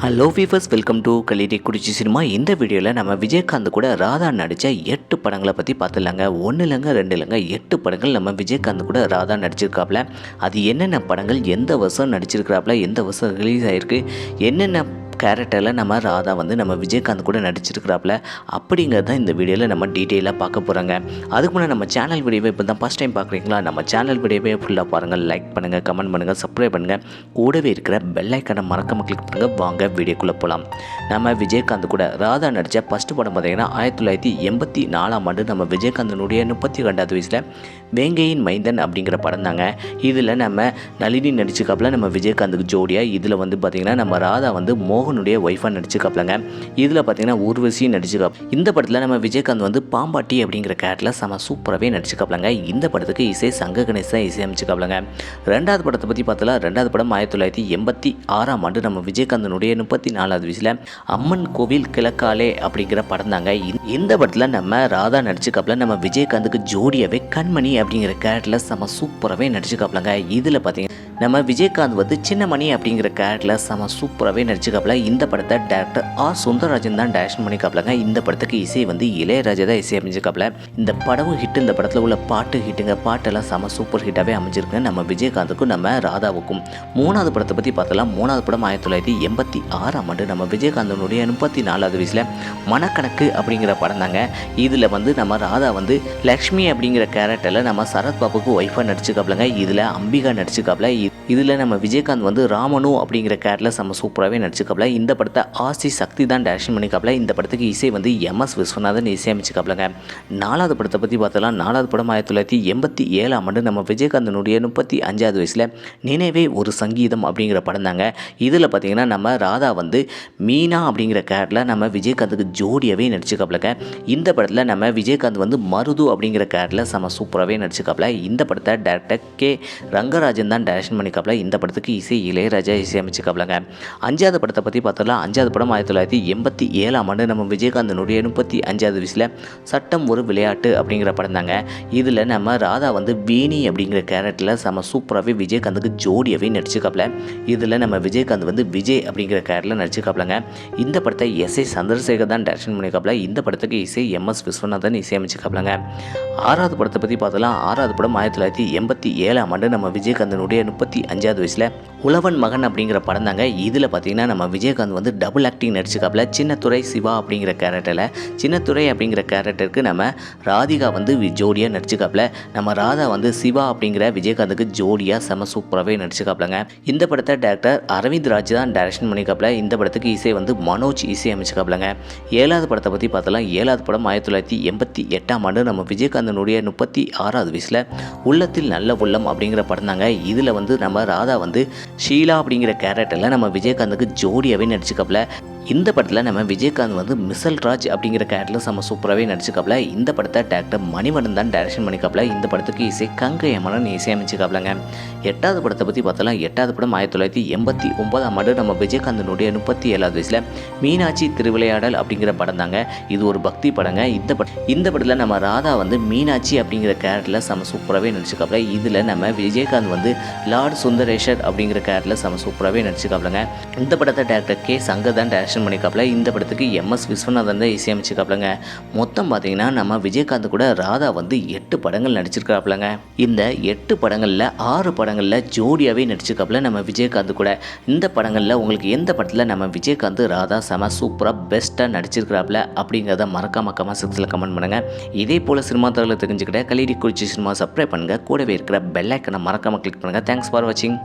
Hello viewers welcome to Kalidi Kurichi cinema இந்த வீடியோவில் நம்ம விஜயகாந்த் கூட ராதா நடித்த எட்டு படங்களை பற்றி பார்த்துலாங்க ஒன்று இல்லைங்க ரெண்டு இல்லைங்க எட்டு படங்கள் நம்ம விஜயகாந்த் கூட ராதா நடிச்சிருக்காப்புல அது என்னென்ன படங்கள் எந்த வருஷம் நடிச்சிருக்கிறாப்புல எந்த வருஷம் ரிலீஸ் ஆகிருக்கு என்னென்ன கேரக்டரில் நம்ம ராதா வந்து நம்ம விஜயகாந்த் கூட நடிச்சிருக்கிறாப்புல அப்படிங்கிறத இந்த வீடியோவில் நம்ம டீட்டெயிலாக பார்க்க போகிறாங்க அதுக்கு முன்னாடி நம்ம சேனல் வீடியோவை இப்போ தான் ஃபஸ்ட் டைம் பார்க்குறீங்களா? நம்ம சேனல் வீடியோவே ஃபுல்லாக பாருங்கள் லைக் பண்ணுங்கள் கமெண்ட் பண்ணுங்கள் சப்ஸ்கிரைப் பண்ணுங்கள் கூடவே இருக்கிற பெல் மறக்காமல் கிளிக் பண்ணுங்கள் வாங்க வீடியோக்குள்ளே போகலாம் நம்ம விஜயகாந்த் கூட ராதா நடித்த ஃபஸ்ட்டு படம் பார்த்திங்கன்னா ஆயிரத்தி தொள்ளாயிரத்தி எண்பத்தி நாலாம் ஆண்டு நம்ம விஜயகாந்தனுடைய முப்பத்தி ரெண்டாவது வயசில் வேங்கையின் மைந்தன் அப்படிங்கிற படம் தாங்க. இதில் நம்ம நளினி நடிச்சுக்காப்புல நம்ம விஜயகாந்துக்கு ஜோடியாக இதில் வந்து பார்த்திங்கன்னா நம்ம ராதா வந்து மோகனுடைய ஒய்ஃபாக நடிச்சிருக்காப்லங்க. இதில் பார்த்தீங்கன்னா ஊர்வசியும் நடிச்சிருக்கா. இந்த படத்தில் நம்ம விஜயகாந்த் வந்து பாம்பாட்டி அப்படிங்கிற கேரக்டரில் செம சூப்பராகவே நடிச்சுக்காப்புலங்க இந்த படத்துக்கு இசை சங்க கணேஷ் தான் ரெண்டாவது படத்தை பற்றி பார்த்தா ரெண்டாவது படம் ஆயிரத்தி தொள்ளாயிரத்தி எண்பத்தி ஆறாம் ஆண்டு நம்ம விஜயகாந்தனுடைய முப்பத்தி நாலாவது வயசில் அம்மன் கோவில் கிழக்காலே அப்படிங்கிற படம் தாங்க இந்த- இந்த படத்தில் நம்ம ராதா நடிச்சுக்காப்புல நம்ம விஜயகாந்துக்கு ஜோடியாகவே கண்மணி அப்படிங்கிற கேரக்டரில் செம சூப்பராகவே நடிச்சுக்காப்புலங்க இதில் பார்த்தீங்கன்னா நம்ம விஜயகாந்த் வந்து சின்னமணி அப்படிங்கிற கேரக்டரில் செம சூப்பராகவே நடிச்சுக்காப்புல இந்த படத்தை டேரக்டர் ஆர் சுந்தரராஜன் தான் டேரக்ஷன் பண்ணிக்காப்பிலங்க இந்த படத்துக்கு இசை வந்து இளையராஜா தான் இசை அமைஞ்சிருக்காப்பில். இந்த படமும் ஹிட் இந்த படத்தில் உள்ள பாட்டு ஹிட்டுங்க பாட்டெல்லாம் செம சூப்பர் ஹிட்டாகவே அமைஞ்சிருக்கு நம்ம விஜயகாந்துக்கும் நம்ம ராதாவுக்கும். மூணாவது படத்தை பற்றி பார்த்தலாம் மூணாவது படம் ஆயிரத்தி தொள்ளாயிரத்தி எண்பத்தி ஆறாம் ஆண்டு. நம்ம விஜயகாந்தனுடைய முப்பத்தி நாலாவது வயசில் மனக்கணக்கு அப்படிங்கிற படம் தாங்க. இதில் வந்து நம்ம ராதா வந்து லக்ஷ்மி அப்படிங்கிற கேரக்டரில் நம்ம சரத் பாபுக்கு ஒய்ஃபாக நடிச்சுக்காப்புலங்க இதில் அம்பிகா நடிச்சுக்காப்புல இதில் நம்ம விஜயகாந்த் வந்து ராமனு அப்படிங்கிற கேரக்டரில் செம்ம சூப்பராகவே நடிச்சுக்காப்புல இந்த படத்தை ஆசி சக்தி தான் டேரக்ஷன் பண்ணிக்காப்புல இந்த படத்துக்கு இசை வந்து எம் எஸ் விஸ்வநாதன் இசையமைச்சுக்காப்புலங்க நாலாவது படத்தை பற்றி பார்த்தலாம் நாலாவது படம் ஆயிரத்தி தொள்ளாயிரத்தி எண்பத்தி ஏழாம் ஆண்டு நம்ம விஜயகாந்தனுடைய முப்பத்தி அஞ்சாவது வயசில் நினைவே ஒரு சங்கீதம் அப்படிங்கிற படம் தாங்க. இதில் பார்த்தீங்கன்னா நம்ம ராதா வந்து மீனா அப்படிங்கிற கேரக்டரில் நம்ம விஜயகாந்துக்கு ஜோடியாகவே நடிச்சுக்காப்புலங்க இந்த படத்தில் நம்ம விஜயகாந்த் வந்து மருது அப்படிங்கிற கேரக்டரில் செம சூப்பராகவே நடிச்சுக்காப்புல இந்த படத்தை டேரக்டர் கே ரங்கராஜன் தான் டேரக்ஷன் பண்ணிக்காப்புல இந்த படத்துக்கு இசை இளையராஜா இசையமைச்சுக்காப்புலங்க அஞ்சாவது படத்தை பற்றி பார்த்தோம்னா அஞ்சாவது படம் ஆயிரத்தி தொள்ளாயிரத்தி எண்பத்தி ஏழாம் ஆண்டு நம்ம விஜயகாந்தனுடைய முப்பத்தி அஞ்சாவது வயசில் சட்டம் ஒரு விளையாட்டு அப்படிங்கிற படம் தாங்க. இதில் நம்ம ராதா வந்து வேணி அப்படிங்கிற கேரக்டரில் செம சூப்பராகவே விஜயகாந்துக்கு ஜோடியாகவே நடிச்சுக்காப்புல இதில் நம்ம விஜயகாந்த் வந்து விஜய் அப்படிங்கிற கேரக்டரில் நடிச்சுக்காப்புலங்க இந்த படத்தை எஸ் ஏ சந்திரசேகர் தான் டேரக்ஷன் பண்ணிக்காப்புல இந்த படத்துக்கு இசை எம் எஸ் விஸ்வநாதன் இசையமைச்சுக்காப்புலங்க ஆறாவது படத்தை பற்றி பார்த்தலாம் ஆறாவது படம் ஆயிரத்தி தொள்ளாயிரத்தி எண்பத்தி ஏழாம் ஆண்டு நம்ம விஜயகாந்தனுடைய முப்பத்தி அஞ்சாவது வயசில் உழவன் மகன் அப்படிங்கிற படம் தாங்க. இதில் பார்த்தீங்கன்னா நம்ம விஜயகாந்த் வந்து டபுள் ஆக்டிங் நடிச்சுக்காப்புல சின்னத்துறை சிவா அப்படிங்கிற கேரக்டரில் சின்னத்துறை அப்படிங்கிற கேரக்டருக்கு நம்ம ராதிகா வந்து ஜோடியாக ஜோடியா நடிச்சுக்காப்புல நம்ம ராதா வந்து சிவா அப்படிங்கிற விஜயகாந்துக்கு ஜோடியாக செம சூப்பராகவே நடிச்சுக்காப்புலங்க இந்த படத்தை டேரக்டர் அரவிந்த் ராஜ் தான் டைரக்ஷன் பண்ணிக்காப்புல இந்த படத்துக்கு இசை வந்து மனோஜ் இசை அமைச்சுக்காப்புலங்க ஏழாவது படத்தை பற்றி பார்த்தலாம் ஏழாவது படம் ஆயிரத்தி தொள்ளாயிரத்தி எண்பத்தி எட்டாம் ஆண்டு நம்ம விஜயகாந்தனுடைய முப்பத்தி ஆறாவது வயசில். உள்ளத்தில் நல்ல உள்ளம் அப்படிங்கிற படம் தாங்க. இதில் வந்து நம்ம ராதா வந்து ஷீலா அப்படிங்கிற கேரக்டரில் நம்ம விஜயகாந்துக்கு ஜோடியாகவே நடிச்சுக்கப்பல இந்த படத்தில் நம்ம விஜயகாந்த் வந்து மிசல் ராஜ் அப்படிங்கிற கேரக்டரில் செம்ம சூப்பராகவே நடிச்சுக்காப்புல இந்த படத்தை டேரக்டர் மணிவண்ணன் தான் டைரக்ஷன் பண்ணிக்காப்புல இந்த படத்துக்கு இசை கங்கை அமரன் இசையமைச்சுக்காப்புலங்க எட்டாவது படத்தை பற்றி பார்த்தலாம் எட்டாவது படம் ஆயிரத்தி தொள்ளாயிரத்தி எண்பத்தி ஒன்பதாம் ஆண்டு நம்ம விஜயகாந்தனுடைய முப்பத்தி ஏழாவது வயசில் மீனாட்சி திருவிளையாடல் அப்படிங்கிற படம் தாங்க. இது ஒரு பக்தி படங்க. இந்த படம் இந்த படத்தில் நம்ம ராதா வந்து மீனாட்சி அப்படிங்கிற கேரக்டரில் செம சூப்பராகவே நடிச்சுக்காப்புல இதில் நம்ம விஜயகாந்த் வந்து லார்ட் சுந்தரேஷர் அப்படிங்கிற கேரக்டரில் செம சூப்பராகவே நடிச்சுக்காப்புலங்க இந்த படத்தை டேரக்டர் கே சங்கர் தான் டைரக்ஷன் பண்ணிக்காப்புல இந்த படத்துக்கு எம்எஸ் விஸ்வநாதன் தான் இசையமைச்சுக்காப்புலங்க மொத்தம் பார்த்தீங்கன்னா நம்ம விஜயகாந்த் கூட ராதா வந்து எட்டு படங்கள் நடிச்சிருக்காப்புலங்க இந்த எட்டு படங்களில் ஆறு படங்களில் ஜோடியாகவே நடிச்சிருக்காப்புல நம்ம விஜயகாந்த் கூட. இந்த படங்களில் உங்களுக்கு எந்த படத்தில் நம்ம விஜயகாந்த் ராதா செம சூப்பராக பெஸ்ட்டாக நடிச்சிருக்கிறாப்புல அப்படிங்கிறத மறக்காம கமெண்ட் செக்ஷனில் கமெண்ட் பண்ணுங்கள் இதே போல் சினிமா தகவலை தெரிஞ்சுக்கிட்ட கலிடி குறிச்சி சினிமா சப்ஸ்கிரைப் பண்ணுங்கள் கூடவே இருக்கிற பெல் ஐக்கனை மறக்காமல் கிளிக் பண்ணுங்கள் தேங்க்ஸ் ஃபார் வாட்சிங்